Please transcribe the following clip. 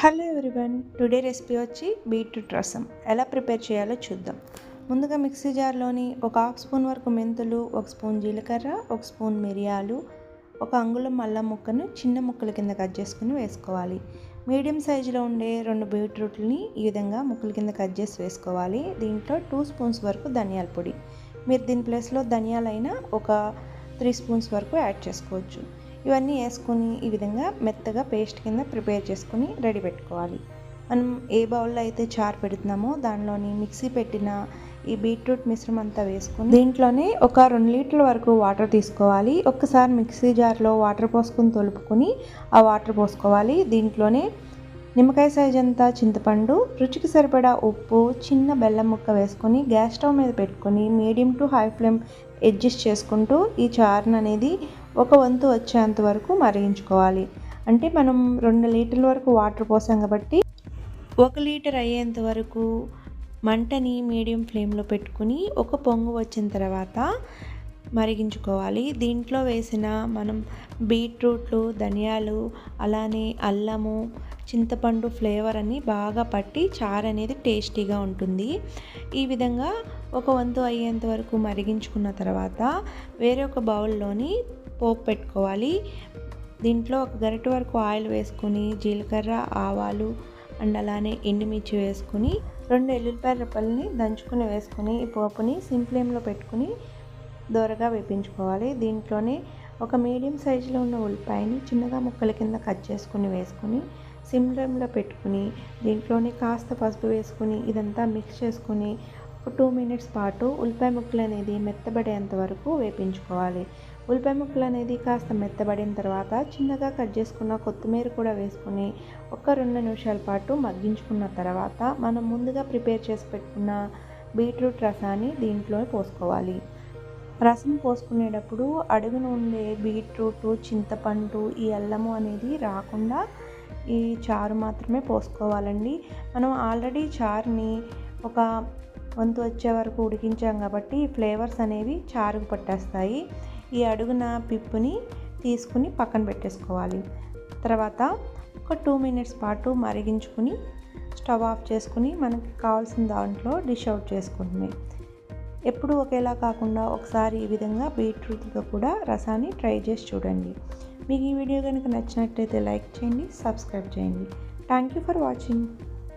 Hello everyone today recipe వచ్చి beetroot రసం. ఎలా ప్రిపేర్ చేయాలో చూద్దాం. ముందుగా మిక్సీ జార్లోని ఒక హాఫ్ స్పూన్ వరకు మెంతులు ఒక స్పూన్ జీలకర్ర ఒక స్పూన్ మిరియాలు ఒక అంగుళం అల్లం ముక్కను చిన్న ముక్కల కింద కట్ చేసుకుని వేసుకోవాలి. మీడియం సైజులో ఉండే రెండు బీట్రూట్లని ఈ విధంగా ముక్కల కింద కట్ చేసి వేసుకోవాలి. దీంట్లో టూ స్పూన్స్ వరకు ధనియాల పొడి. మీరు దీని ప్లేస్లో ధనియాలైనా ఒక త్రీ స్పూన్స్ వరకు యాడ్ చేసుకోవచ్చు. ఇవన్నీ వేసుకుని ఈ విధంగా మెత్తగా పేస్ట్ కింద ప్రిపేర్ చేసుకుని రెడీ పెట్టుకోవాలి. మనం ఏ బౌల్లో అయితే చారు పెడుతున్నామో దానిలోని మిక్సీ పెట్టిన ఈ బీట్రూట్ మిశ్రమం అంతా వేసుకొని దీంట్లోనే ఒక రెండు లీటర్ల వరకు వాటర్ తీసుకోవాలి. ఒక్కసారి మిక్సీ జార్లో వాటర్ పోసుకొని తొలుపుకొని ఆ వాటర్ పోసుకోవాలి. దీంట్లోనే నిమ్మకాయ సైజ్ అంతా చింతపండు రుచికి సరిపడా ఉప్పు చిన్న బెల్లం ముక్క వేసుకొని గ్యాస్ స్టవ్ మీద పెట్టుకొని medium to high flame adjust చేసుకుంటూ ఈ చారును అనేది ఒక వంతు వచ్చేంత వరకు మరిగించుకోవాలి. అంటే మనం రెండు లీటర్ల వరకు వాటర్ పోసాం కాబట్టి ఒక లీటర్ అయ్యేంత వరకు మంటని మీడియం ఫ్లేమ్లో పెట్టుకుని ఒక పొంగు వచ్చిన తర్వాత మరిగించుకోవాలి. దీంట్లో వేసిన మనం బీట్రూట్లు ధనియాలు అలానే అల్లము చింతపండు ఫ్లేవర్ అని బాగా పట్టి చారు అనేది టేస్టీగా ఉంటుంది. ఈ విధంగా ఒక వంతు అయ్యేంత వరకు మరిగించుకున్న తర్వాత వేరే ఒక బౌల్లోని పోపు పెట్టుకోవాలి. దీంట్లో ఒక గరిటె వరకు ఆయిల్ వేసుకొని జీలకర్ర ఆవాలు అండ్ అలానే ఎండుమిర్చి వేసుకుని రెండు ఎల్లుల్లిపాయ రెప్పల్ని దంచుకుని వేసుకుని ఈ పోపుని సిమ్ ఫ్లేమ్లో పెట్టుకుని దోరగా వేపించుకోవాలి. దీంట్లోనే ఒక మీడియం సైజులో ఉన్న ఉల్లిపాయని చిన్నగా ముక్కల కింద కట్ చేసుకుని వేసుకుని సిమ్ ఫ్లేమ్లో పెట్టుకుని దీంట్లోనే కాస్త పసుపు వేసుకుని ఇదంతా మిక్స్ చేసుకుని ఒక టూ మినిట్స్ పాటు ఉల్లిపాయ ముక్కలు అనేది మెత్తబడేంత వరకు వేపించుకోవాలి. ఉల్లిపాయ ముక్కలు అనేది కాస్త మెత్తబడిన తర్వాత చిన్నగా కట్ చేసుకున్న కొత్తిమీర కూడా వేసుకుని ఒక రెండు నిమిషాల పాటు మగ్గించుకున్న తర్వాత మనం ముందుగా ప్రిపేర్ చేసి పెట్టుకున్న బీట్రూట్ రసాన్ని దీంట్లో పోసుకోవాలి. రసం పోసుకునేటప్పుడు అడుగున ఉండే బీట్రూట్ చింతపండు ఈ అల్లము అనేది రాకుండా ఈ చారు మాత్రమే పోసుకోవాలండి. మనం ఆల్రెడీ చారుని ఒక వంతు వచ్చే వరకు ఉడికించాం కాబట్టి ఫ్లేవర్స్ అనేవి చారుకు పట్టేస్తాయి. ఈ అడుగున పిప్పుని తీసుకుని పక్కన పెట్టేసుకోవాలి. తర్వాత ఒక టూ మినిట్స్ పాటు మరిగించుకుని స్టవ్ ఆఫ్ చేసుకుని మనకి కావాల్సిన దాంట్లో డిష్ అవుట్ చేసుకుంటుంది ఎప్పుడూ ఒకేలా కాకుండా ఒకసారి ఈ విధంగా బీట్రూట్తో కూడా రసాన్ని ట్రై చేసి చూడండి. మీకు ఈ వీడియో కనుక నచ్చినట్లయితే లైక్ చేయండి సబ్స్క్రైబ్ చేయండి. Thank you for watching.